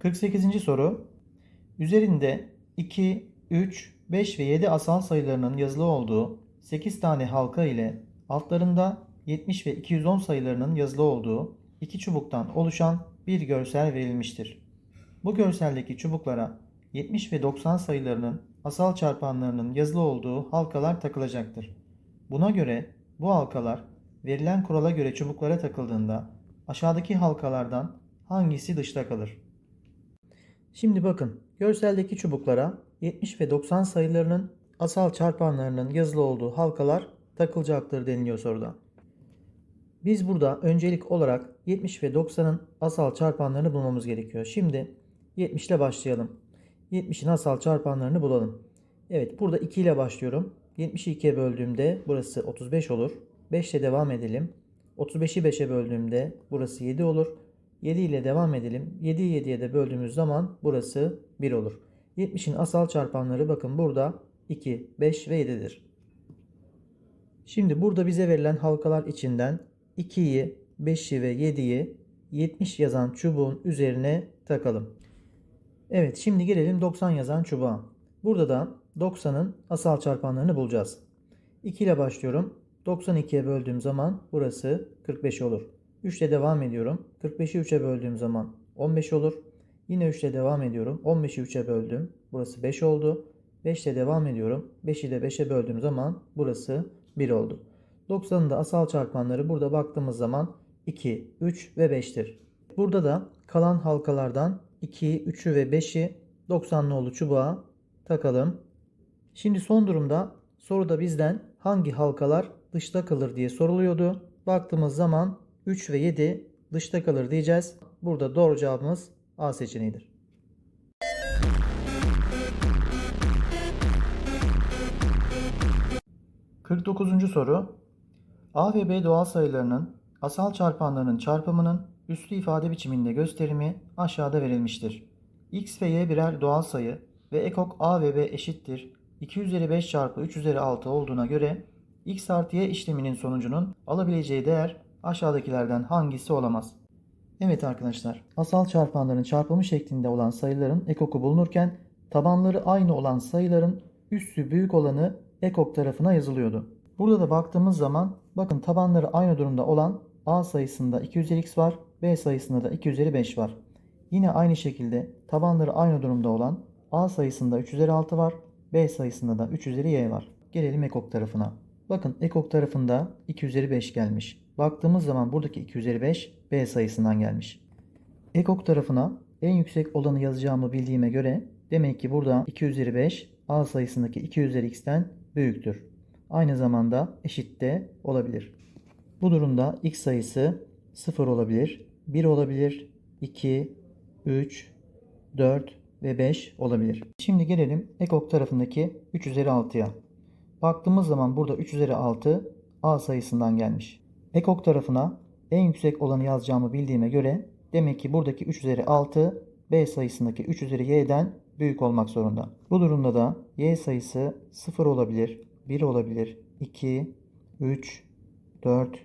48. soru. Üzerinde 2, 3, 5 ve 7 asal sayılarının yazılı olduğu 8 tane halka ile altlarında 70 ve 210 sayılarının yazılı olduğu iki çubuktan oluşan bir görsel verilmiştir. Bu görseldeki çubuklara 70 ve 90 sayılarının asal çarpanlarının yazılı olduğu halkalar takılacaktır. Buna göre bu halkalar verilen kurala göre çubuklara takıldığında aşağıdaki halkalardan hangisi dışta kalır? Şimdi bakın görseldeki çubuklara 70 ve 90 sayılarının asal çarpanlarının yazılı olduğu halkalar takılacaktır deniliyor soruda. Biz burada öncelik olarak 70 ve 90'ın asal çarpanlarını bulmamız gerekiyor. Şimdi 70 ile başlayalım. 70'in asal çarpanlarını bulalım. Evet burada 2 ile başlıyorum. 70'i 2'ye böldüğümde burası 35 olur. 5 ile devam edelim. 35'i 5'e böldüğümde burası 7 olur. 7 ile devam edelim. 7'yi 7'ye de böldüğümüz zaman burası 1 olur. 70'in asal çarpanları bakın burada 2, 5 ve 7'dir. Şimdi burada bize verilen halkalar içinden 2'yi, 5'i ve 7'yi 70 yazan çubuğun üzerine takalım. Evet şimdi gelelim 90 yazan çubuğa. Burada da 90'ın asal çarpanlarını bulacağız. 2 ile başlıyorum. 92'ye böldüğüm zaman burası 45 olur. 3 ile devam ediyorum. 45'i 3'e böldüğüm zaman 15 olur. Yine 3 ile devam ediyorum. 15'i 3'e böldüm. Burası 5 oldu. 5 ile devam ediyorum. 5'i de 5'e böldüğüm zaman burası 1 oldu. 90'ın da asal çarpanları burada baktığımız zaman 2, 3 ve 5'tir. Burada da kalan halkalardan 2'yi, 3'ü ve 5'i 90'lı çubuğa takalım. Şimdi son durumda soruda bizden hangi halkalar dışta kalır diye soruluyordu. Baktığımız zaman 3 ve 7 dışta kalır diyeceğiz. Burada doğru cevabımız A seçeneğidir. ...49. soru... A ve B doğal sayılarının asal çarpanlarının çarpımının üslü ifade biçiminde gösterimi aşağıda verilmiştir. X ve Y birer doğal sayı ve ekok A ve B eşittir 2 üzeri 5 çarpı 3 üzeri 6 olduğuna göre X artı Y işleminin sonucunun alabileceği değer aşağıdakilerden hangisi olamaz? Evet arkadaşlar, asal çarpanların çarpımı şeklinde olan sayıların ekoku bulunurken tabanları aynı olan sayıların üssü büyük olanı ekok tarafına yazılıyordu. Burada da baktığımız zaman bakın tabanları aynı durumda olan A sayısında 2 üzeri x var, B sayısında da 2 üzeri 5 var. Yine aynı şekilde tabanları aynı durumda olan A sayısında 3 üzeri 6 var, B sayısında da 3 üzeri y var. Gelelim ekok tarafına. Bakın ekok tarafında 2 üzeri 5 gelmiş. Baktığımız zaman buradaki 2 üzeri 5 B sayısından gelmiş. Ekok tarafına en yüksek olanı yazacağımı bildiğime göre demek ki burada 2 üzeri 5 A sayısındaki 2 üzeri x'ten büyüktür. Aynı zamanda eşit de olabilir. Bu durumda x sayısı 0 olabilir, 1 olabilir, 2, 3, 4 ve 5 olabilir. Şimdi gelelim ekok tarafındaki 3 üzeri 6'ya. Baktığımız zaman burada 3 üzeri 6 A sayısından gelmiş. Ekok tarafına en yüksek olanı yazacağımı bildiğime göre demek ki buradaki 3 üzeri 6 B sayısındaki 3 üzeri y'den büyük olmak zorunda. Bu durumda da y sayısı 0 olabilir, 1 olabilir, 2, 3, 4,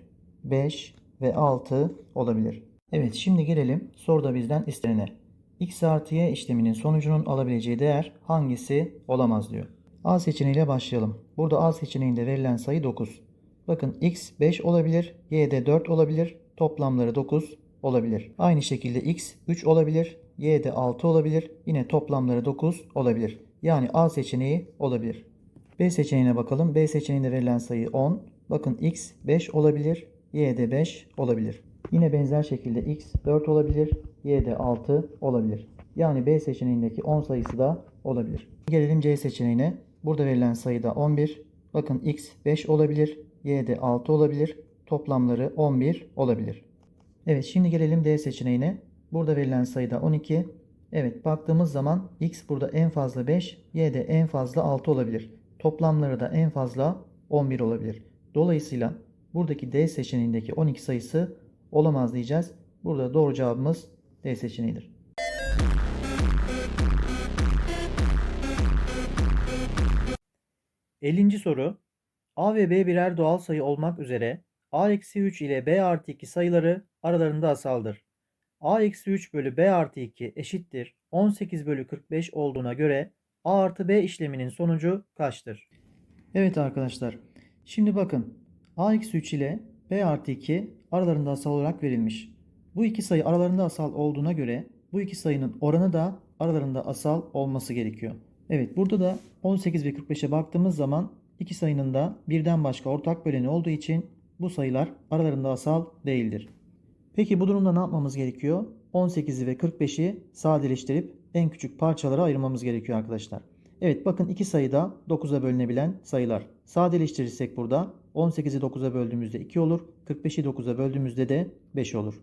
5 ve 6 olabilir. Evet şimdi gelelim soruda bizden istenene. x artı y işleminin sonucunun alabileceği değer hangisi olamaz diyor. A seçeneğiyle başlayalım. Burada A seçeneğinde verilen sayı 9. Bakın x 5 olabilir, y de 4 olabilir, toplamları 9 olabilir. Aynı şekilde x 3 olabilir, y de 6 olabilir, yine toplamları 9 olabilir. Yani A seçeneği olabilir. B seçeneğine bakalım. B seçeneğinde verilen sayı 10. Bakın x 5 olabilir, y de 5 olabilir. Yine benzer şekilde x 4 olabilir, y de 6 olabilir. Yani B seçeneğindeki 10 sayısı da olabilir. Gelelim C seçeneğine. Burada verilen sayı da 11. Bakın x 5 olabilir, y de 6 olabilir. Toplamları 11 olabilir. Evet şimdi gelelim D seçeneğine. Burada verilen sayı da 12. Evet baktığımız zaman x burada en fazla 5, y de en fazla 6 olabilir. Toplamları da en fazla 11 olabilir. Dolayısıyla buradaki D seçeneğindeki 12 sayısı olamaz diyeceğiz. Burada doğru cevabımız D seçeneğidir. Ellinci soru. A ve B birer doğal sayı olmak üzere A-3 ile B artı 2 sayıları aralarında asaldır. a eksi 3 bölü b artı 2 eşittir 18 bölü 45 olduğuna göre a artı b işleminin sonucu kaçtır? Evet arkadaşlar. Şimdi bakın a eksi 3 ile b artı 2 aralarında asal olarak verilmiş. Bu iki sayı aralarında asal olduğuna göre bu iki sayının oranı da aralarında asal olması gerekiyor. Evet burada da 18 ve 45'e baktığımız zaman iki sayının da birden başka ortak böleni olduğu için bu sayılar aralarında asal değildir. Peki bu durumda ne yapmamız gerekiyor? 18'i ve 45'i sadeleştirip en küçük parçalara ayırmamız gerekiyor arkadaşlar. Evet bakın iki sayı da 9'a bölünebilen sayılar. Sadeleştirirsek burada 18'i 9'a böldüğümüzde 2 olur. 45'i 9'a böldüğümüzde de 5 olur.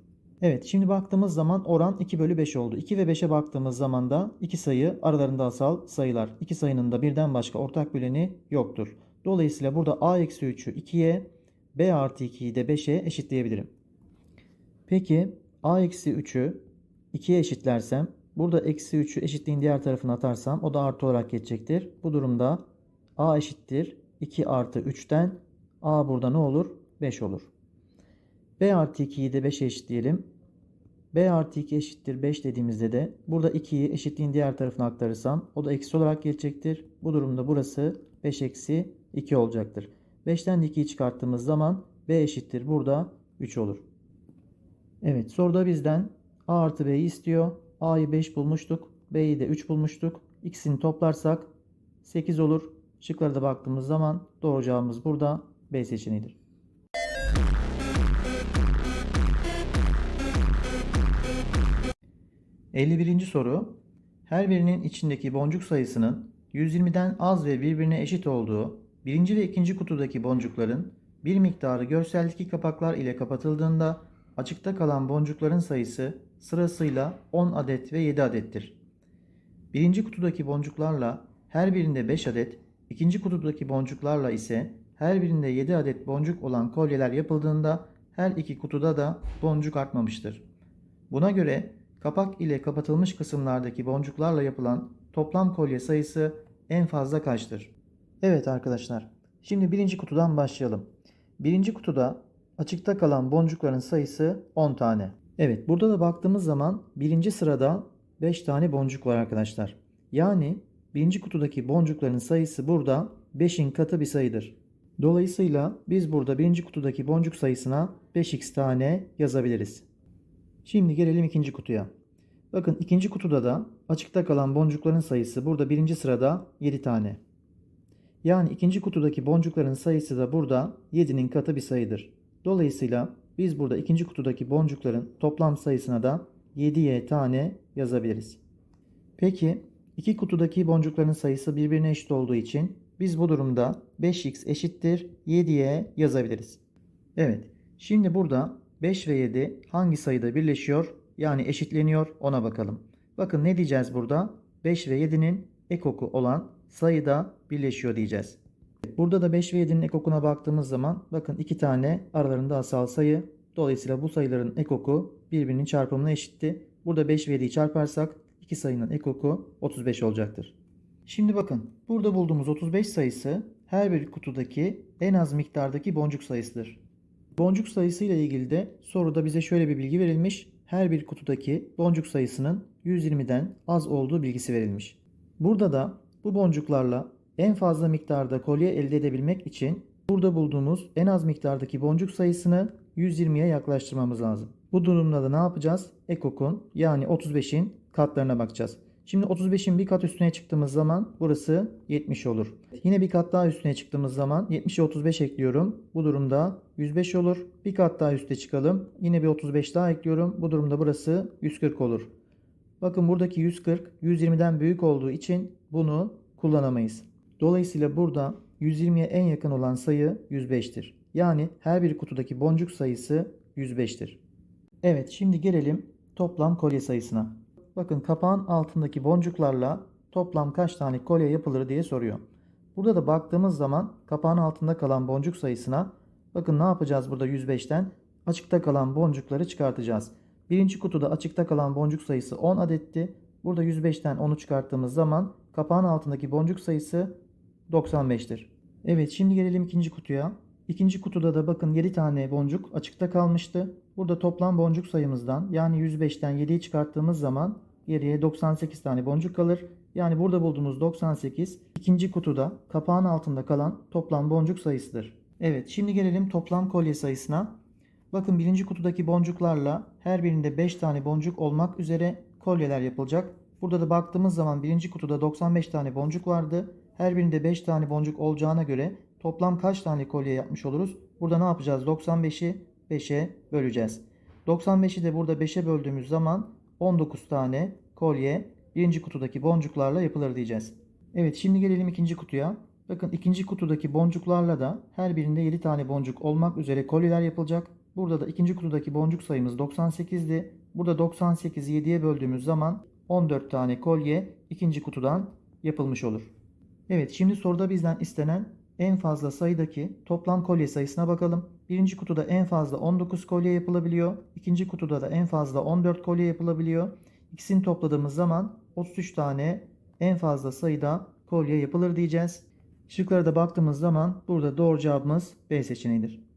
Evet şimdi baktığımız zaman oran 2 bölü 5 oldu. 2 ve 5'e baktığımız zaman da iki sayı aralarında asal sayılar. İki sayının da birden başka ortak böleni yoktur. Dolayısıyla burada a eksi 3'ü 2'ye b artı 2'yi de 5'e eşitleyebilirim. Peki a eksi 3'ü 2'ye eşitlersem burada eksi 3'ü eşitliğin diğer tarafına atarsam o da artı olarak geçecektir. Bu durumda a eşittir 2 artı 3'ten a burada ne olur? 5 olur. b artı 2'yi de 5'e eşitleyelim. B artı 2 eşittir 5 dediğimizde de burada 2'yi eşitliğin diğer tarafına aktarırsam o da eksi olarak geçecektir. Bu durumda burası 5 eksi 2 olacaktır. 5'ten de 2'yi çıkarttığımız zaman b eşittir burada 3 olur. Evet soruda bizden a artı b'yi istiyor. a'yı 5 bulmuştuk. b'yi de 3 bulmuştuk. İkisini toplarsak 8 olur. Şıklara da baktığımız zaman doğru cevabımız burada B seçeneğidir. ...51. soru... ...her birinin içindeki boncuk sayısının... ...120'den az ve birbirine eşit olduğu... ...birinci ve ikinci kutudaki boncukların... ...bir miktarı görseldeki kapaklar ile kapatıldığında... ...açıkta kalan boncukların sayısı... ...sırasıyla 10 adet ve 7 adettir. Birinci kutudaki boncuklarla... ...her birinde 5 adet... ...ikinci kutudaki boncuklarla ise... ...her birinde 7 adet boncuk olan kolyeler yapıldığında... ...her iki kutuda da boncuk artmamıştır. Buna göre kapak ile kapatılmış kısımlardaki boncuklarla yapılan toplam kolye sayısı en fazla kaçtır? Evet arkadaşlar. Şimdi birinci kutudan başlayalım. Birinci kutuda açıkta kalan boncukların sayısı 10 tane. Evet burada da baktığımız zaman birinci sırada 5 tane boncuk var arkadaşlar. Yani birinci kutudaki boncukların sayısı burada 5'in katı bir sayıdır. Dolayısıyla biz burada birinci kutudaki boncuk sayısına 5x tane yazabiliriz. Şimdi gelelim ikinci kutuya. Bakın ikinci kutuda da açıkta kalan boncukların sayısı burada birinci sırada 7 tane. Yani ikinci kutudaki boncukların sayısı da burada 7'nin katı bir sayıdır. Dolayısıyla biz burada ikinci kutudaki boncukların toplam sayısına da 7y tane yazabiliriz. Peki iki kutudaki boncukların sayısı birbirine eşit olduğu için biz bu durumda 5x eşittir 7y yazabiliriz. Evet şimdi burada 5 ve 7 hangi sayıda birleşiyor yani eşitleniyor ona bakalım. Bakın ne diyeceğiz burada? 5 ve 7'nin ekoku olan sayıda birleşiyor diyeceğiz. Burada da 5 ve 7'nin ekokuna baktığımız zaman bakın iki tane aralarında asal sayı. Dolayısıyla bu sayıların ekoku birbirinin çarpımına eşitti. Burada 5 ve 7'yi çarparsak iki sayının ekoku 35 olacaktır. Şimdi bakın burada bulduğumuz 35 sayısı her bir kutudaki en az miktardaki boncuk sayısıdır. Boncuk sayısı ile ilgili de soruda bize şöyle bir bilgi verilmiş. Her bir kutudaki boncuk sayısının 120'den az olduğu bilgisi verilmiş. Burada da bu boncuklarla en fazla miktarda kolye elde edebilmek için burada bulduğumuz en az miktardaki boncuk sayısını 120'ye yaklaştırmamız lazım. Bu durumda da ne yapacağız? Ekok'un yani 35'in katlarına bakacağız. Şimdi 35'in bir kat üstüne çıktığımız zaman burası 70 olur. Yine bir kat daha üstüne çıktığımız zaman 70'e 35 ekliyorum. Bu durumda 105 olur. Bir kat daha üste çıkalım. Yine bir 35 daha ekliyorum. Bu durumda burası 140 olur. Bakın buradaki 140 120'den büyük olduğu için bunu kullanamayız. Dolayısıyla burada 120'ye en yakın olan sayı 105'tir. Yani her bir kutudaki boncuk sayısı 105'tir. Evet şimdi gelelim toplam kolye sayısına. Bakın kapağın altındaki boncuklarla toplam kaç tane kolye yapılır diye soruyor. Burada da baktığımız zaman kapağın altında kalan boncuk sayısına bakın ne yapacağız burada 105'ten açıkta kalan boncukları çıkartacağız. Birinci kutuda açıkta kalan boncuk sayısı 10 adetti. Burada 105'ten 10'u çıkarttığımız zaman kapağın altındaki boncuk sayısı 95'tir. Evet şimdi gelelim ikinci kutuya. İkinci kutuda da bakın 7 tane boncuk açıkta kalmıştı. Burada toplam boncuk sayımızdan yani 105'ten 7'yi çıkarttığımız zaman geriye 98 tane boncuk kalır. Yani burada bulduğumuz 98 ikinci kutuda kapağın altında kalan toplam boncuk sayısıdır. Evet şimdi gelelim toplam kolye sayısına. Bakın birinci kutudaki boncuklarla her birinde 5 tane boncuk olmak üzere kolyeler yapılacak. Burada da baktığımız zaman birinci kutuda 95 tane boncuk vardı. Her birinde 5 tane boncuk olacağına göre toplam kaç tane kolye yapmış oluruz? Burada ne yapacağız? 95'i 5'e böleceğiz. 95'i de burada 5'e böldüğümüz zaman 19 tane kolye birinci kutudaki boncuklarla yapılır diyeceğiz. Evet şimdi gelelim ikinci kutuya. Bakın ikinci kutudaki boncuklarla da her birinde 7 tane boncuk olmak üzere kolyeler yapılacak. Burada da ikinci kutudaki boncuk sayımız 98'di. Burada 98'i 7'ye böldüğümüz zaman 14 tane kolye ikinci kutudan yapılmış olur. Evet şimdi soruda bizden istenen en fazla sayıdaki toplam kolye sayısına bakalım. Birinci kutuda en fazla 19 kolye yapılabiliyor. İkinci kutuda da en fazla 14 kolye yapılabiliyor. İkisini topladığımız zaman 33 tane en fazla sayıda kolye yapılır diyeceğiz. Şıklara da baktığımız zaman burada doğru cevabımız B seçeneğidir.